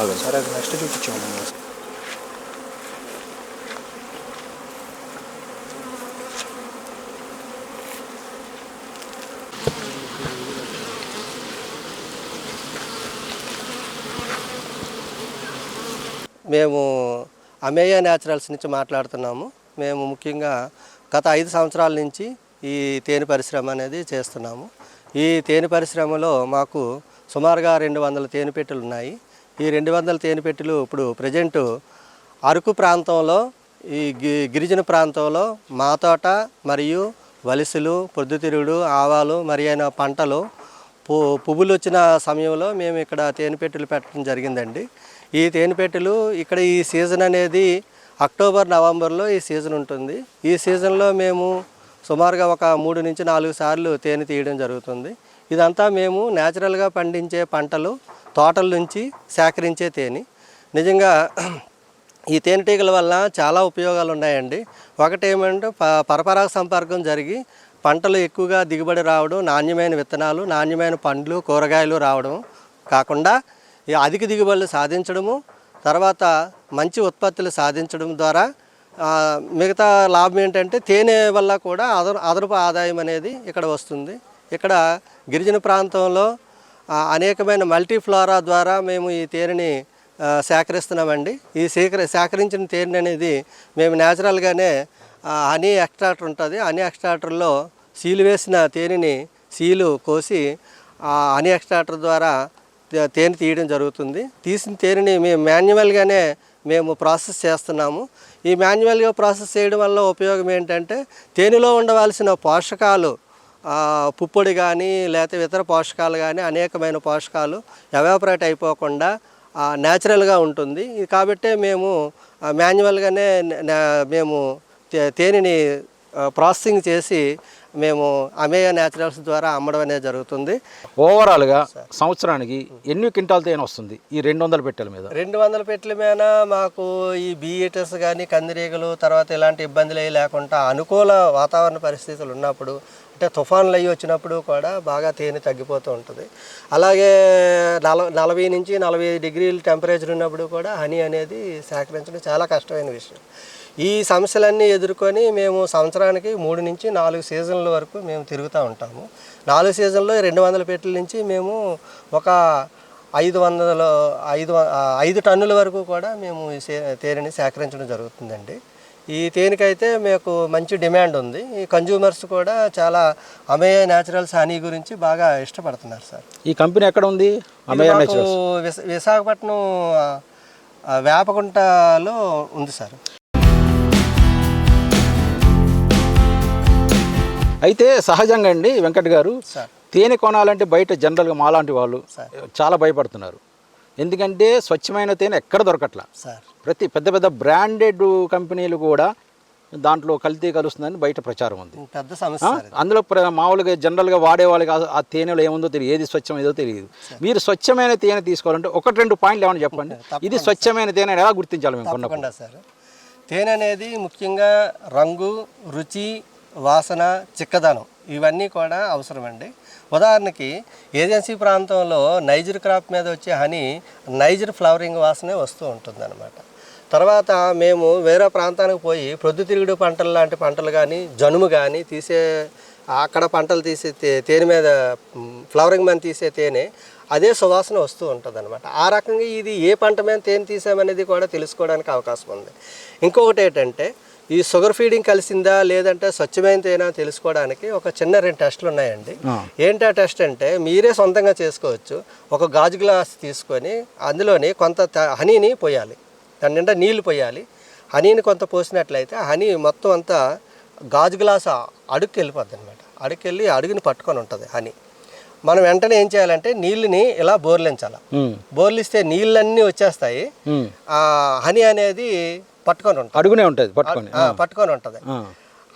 ఆగండి. సరే అది నెక్స్ట్ చూపించాము మేము అమేయ న్యాచురల్స్ నుంచి మాట్లాడుతున్నాము. మేము ముఖ్యంగా గత ఐదు సంవత్సరాల నుంచి ఈ తేనె పరిశ్రమ అనేది చేస్తున్నాము. ఈ తేనె పరిశ్రమలో మాకు సుమారుగా రెండు వందల తేనె పెట్టెలు ఉన్నాయి. ఈ రెండు వందల తేనె పెట్టెలు ఇప్పుడు ప్రజెంట్ అరకు ప్రాంతంలో ఈ గి గిరిజన ప్రాంతంలో మాతోట మరియు వలసలు పొద్దుతిరుగుడు ఆవాలు మరి అయిన పంటలు పు పువ్వులు వచ్చిన సమయంలో మేము ఇక్కడ తేనెపెట్టెలు పెట్టడం జరిగిందండి. ఈ తేనెపెట్టెలు ఇక్కడ ఈ సీజన్ అనేది అక్టోబర్ నవంబర్లో ఈ సీజన్ ఉంటుంది. ఈ సీజన్లో మేము సుమారుగా ఒక మూడు నుంచి నాలుగు సార్లు తేనె తీయడం జరుగుతుంది. ఇదంతా మేము న్యాచురల్గా పండించే పంటలు తోటల నుంచి సేకరించే తేనె. నిజంగా ఈ తేనెటీగల వల్ల చాలా ఉపయోగాలు ఉన్నాయండి ఒకటి ఏమంటే ప పరపరాగ సంపర్కం జరిగి పంటలు ఎక్కువగా దిగుబడి రావడం నాణ్యమైన విత్తనాలు నాణ్యమైన పండ్లు కూరగాయలు రావడం కాకుండా ఈ అధిక దిగుబడులు సాధించడము తర్వాత మంచి ఉత్పత్తులు సాధించడం ద్వారా మిగతా లాభం ఏంటంటే తేనె వల్ల కూడా అదన అదనపు ఆదాయం అనేది ఇక్కడ వస్తుంది. ఇక్కడ గిరిజన ప్రాంతంలో అనేకమైన మల్టీఫ్లోరా ద్వారా మేము ఈ తేనెని సేకరిస్తున్నామండి. ఈ సేకరి సేకరించిన తేనె అనేది మేము న్యాచురల్గానే హనీ ఎక్స్ట్రాక్టర్ ఉంటుంది. హనీ ఎక్స్ట్రాక్టర్లో సీలు వేసిన తేనెని సీలు కోసి ఆ హనీ ఎక్స్ట్రాక్టర్ ద్వారా తేనె తీయడం జరుగుతుంది. తీసిన తేనెని మేము మాన్యువల్గానే మేము ప్రాసెస్ చేస్తున్నాము. ఈ మాన్యువల్గా ప్రాసెస్ చేయడం వల్ల ఉపయోగం ఏంటంటే తేనెలో ఉండవలసిన పోషకాలు పుప్పొడి కానీ లేకపోతే ఇతర పోషకాలు కానీ అనేకమైన పోషకాలు ఎవాపరేట్ అయిపోకుండా న్యాచురల్గా ఉంటుంది. కాబట్టే మేము మాన్యువల్గానే మేము తేనెని ప్రాసెసింగ్ చేసి మేము అమేయ న్యాచురల్స్ ద్వారా అమ్మడం అనేది జరుగుతుంది. ఓవరాల్గా సంవత్సరానికి ఎన్ని క్వింటాల్ తేనె వస్తుంది ఈ రెండు వందల పెట్టెల మీద? రెండు వందల పెట్టెల మీద మాకు ఈ బీఈటర్స్ కానీ కందిరీగలు తర్వాత ఇలాంటి ఇబ్బందులు లేకుండా అనుకూల వాతావరణ పరిస్థితులు ఉన్నప్పుడు అంటే తుఫాన్లు అవి వచ్చినప్పుడు కూడా బాగా తేనె తగ్గిపోతూ ఉంటుంది. అలాగే నల నలభై నుంచి నలభై డిగ్రీల టెంపరేచర్ ఉన్నప్పుడు కూడా హనీ అనేది సేకరించడం చాలా కష్టమైన విషయం. ఈ సమస్యలన్నీ ఎదుర్కొని మేము సంవత్సరానికి మూడు నుంచి నాలుగు సీజన్ల వరకు మేము తిరుగుతూ ఉంటాము. నాలుగు సీజన్లో రెండు వందల పెట్టెల నుంచి మేము ఒక ఐదు వందల ఐదు ఐదు టన్నుల వరకు కూడా మేము ఈ సే- తేనెని సేకరించడం జరుగుతుందండి. ఈ తేనెకైతే మీకు మంచి డిమాండ్ ఉంది. ఈ కన్జ్యూమర్స్ కూడా చాలా అమేయ న్యాచురల్స్ హనీ గురించి బాగా ఇష్టపడుతున్నారు సార్. ఈ కంపెనీ ఎక్కడ ఉంది? అమేయ విశాఖపట్నం వేపకుంటలో ఉంది సార్. అయితే సహజంగా అండి వెంకట్ గారు సార్. తేనె కొనాలంటే బయట జనరల్గా మాలాంటి వాళ్ళు. చాలా భయపడుతున్నారు. ఎందుకంటే స్వచ్ఛమైన తేనె ఎక్కడ దొరకట్లా. సార్. ప్రతి పెద్ద పెద్ద బ్రాండెడ్ కంపెనీలు కూడా దాంట్లో కల్తీ కలుస్తుందని బయట ప్రచారం ఉంది. పెద్ద సమస్య. అందులో మామూలుగా జనరల్గా వాడే వాళ్ళకి ఆ- తేనెలో ఏముందో తెలియదు ఏది స్వచ్ఛం ఏదో తెలియదు. మీరు స్వచ్ఛమైన తేనె తీసుకోవాలంటే ఒకటి రెండు పాయింట్లు ఏమైనా చెప్పండి? ఇది స్వచ్ఛమైన తేనె ఎలా గుర్తించాలి మేము తప్పకుండా సార్. తేనె అనేది ముఖ్యంగా రంగు రుచి వాసన చిక్కదనం ఇవన్నీ కూడా అవసరమండి. ఉదాహరణకి ఏజెన్సీ ప్రాంతంలో నైజర్ క్రాప్ మీద వచ్చే హనీ నైజర్ ఫ్లవరింగ్ వాసనే వస్తూ ఉంటుందన్నమాట. తర్వాత మేము వేరే ప్రాంతానికి పోయి ప్రొద్దుతిరుగుడు పంటలు లాంటి పంటలు కానీ జనుము కానీ తీసే అక్కడ పంటలు తీసే తే- తేనె మీద ఫ్లవరింగ్ మీద తీసే తేనె అదే సువాసన వస్తూ ఉంటుంది అనమాట ఆ రకంగా ఇది ఏ పంట మీద తేనె తీసామనేది కూడా తెలుసుకోవడానికి అవకాశం ఉంది. ఇంకొకటి ఏంటంటే ఈ షుగర్ ఫీడింగ్ కలిసిందా లేదంటే స్వచ్ఛమైన తేనె తెలుసుకోవడానికి ఒక చిన్న రెండు టెస్టులు ఉన్నాయండి. ఏంటి ఆ టెస్ట్ అంటే మీరే సొంతంగా చేసుకోవచ్చు. ఒక గాజు గ్లాస్ తీసుకొని అందులోని కొంత హనీని పోయాలి. దాని నిండా నీళ్ళు పోయాలి. హనీని కొంత పోసినట్లయితే హనీ మొత్తం అంతా గాజు గ్లాస్ అడుగుకి వెళ్ళిపోద్ది అనమాట అడుగుకి వెళ్ళి అడుగుని పట్టుకొని ఉంటుంది హనీ. మనం వెంటనే ఏం చేయాలంటే నీళ్ళని ఇలా బోర్లించాలి. బోర్లిస్తే నీళ్ళన్నీ వచ్చేస్తాయి. ఆ హనీ అనేది పట్టుకొని ఉంటుంది. అడుగునే ఉంటుంది పట్టుకొని. పట్టుకొని ఉంటుంది.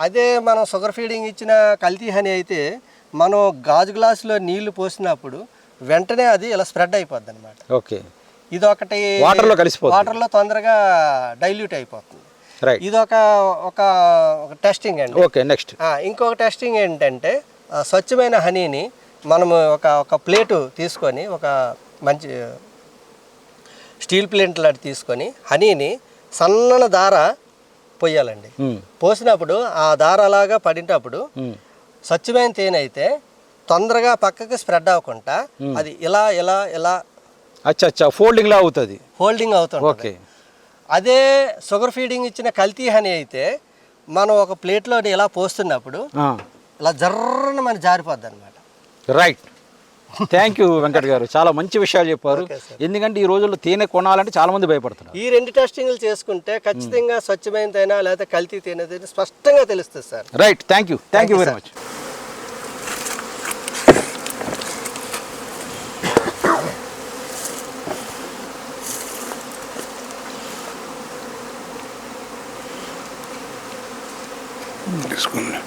అదే మనం షుగర్ ఫీడింగ్ ఇచ్చిన కల్తీ హనీ అయితే మనం గాజు గ్లాసులో నీళ్ళు పోసినప్పుడు వెంటనే అది ఇలా స్ప్రెడ్ అయిపోద్ది అనమాట ఓకే. ఇది ఒకటి వాటర్లో కలిసిపోతుంది. వాటర్లో తొందరగా డైల్యూట్ అయిపోతుంది. ఇది ఒక ఒక టెస్టింగ్ అండి. ఓకే నెక్స్ట్ ఇంకొక టెస్టింగ్ ఏంటంటే స్వచ్ఛమైన హనీని మనము ఒక ఒక ప్లేటు తీసుకొని ఒక మంచి స్టీల్ ప్లేట్ లాంటి తీసుకొని హనీని సన్నన దార పొయ్యాలండి. పోసినప్పుడు ఆ దార అలాగా పడినప్పుడు. స్వచ్ఛమైన తేనె అయితే తొందరగా పక్కకి స్ప్రెడ్ అవ్వకుండా అది ఇలా ఇలా ఇలా అచ్చా అచ్చా ఫోల్డింగ్ లా అవుతుంది. హోల్డింగ్ అవుతుంది ఓకే. అదే షుగర్ ఫీడింగ్ ఇచ్చిన కల్తీ హనీ అయితే మనం ఒక ప్లేట్లో ఇలా పోస్తున్నప్పుడు ఇలా జర్రన మన జారిపోద్ది అనమాట రైట్. థ్యాంక్ యూ వెంకట్ గారు. చాలా మంచి విషయాలు చెప్పారు. ఎందుకంటే ఈ రోజుల్లో తేనె కొనాలంటే చాలా మంది భయపడుతున్నారు. ఈ రెండు టెస్టింగ్లు చేసుకుంటే ఖచ్చితంగా స్వచ్ఛమైన తేనె లేకపోతే కల్తీ తేనె తేనె స్పష్టంగా తెలుస్తుంది sir. Right thank you thank you you, very. Much తీసుకున్నా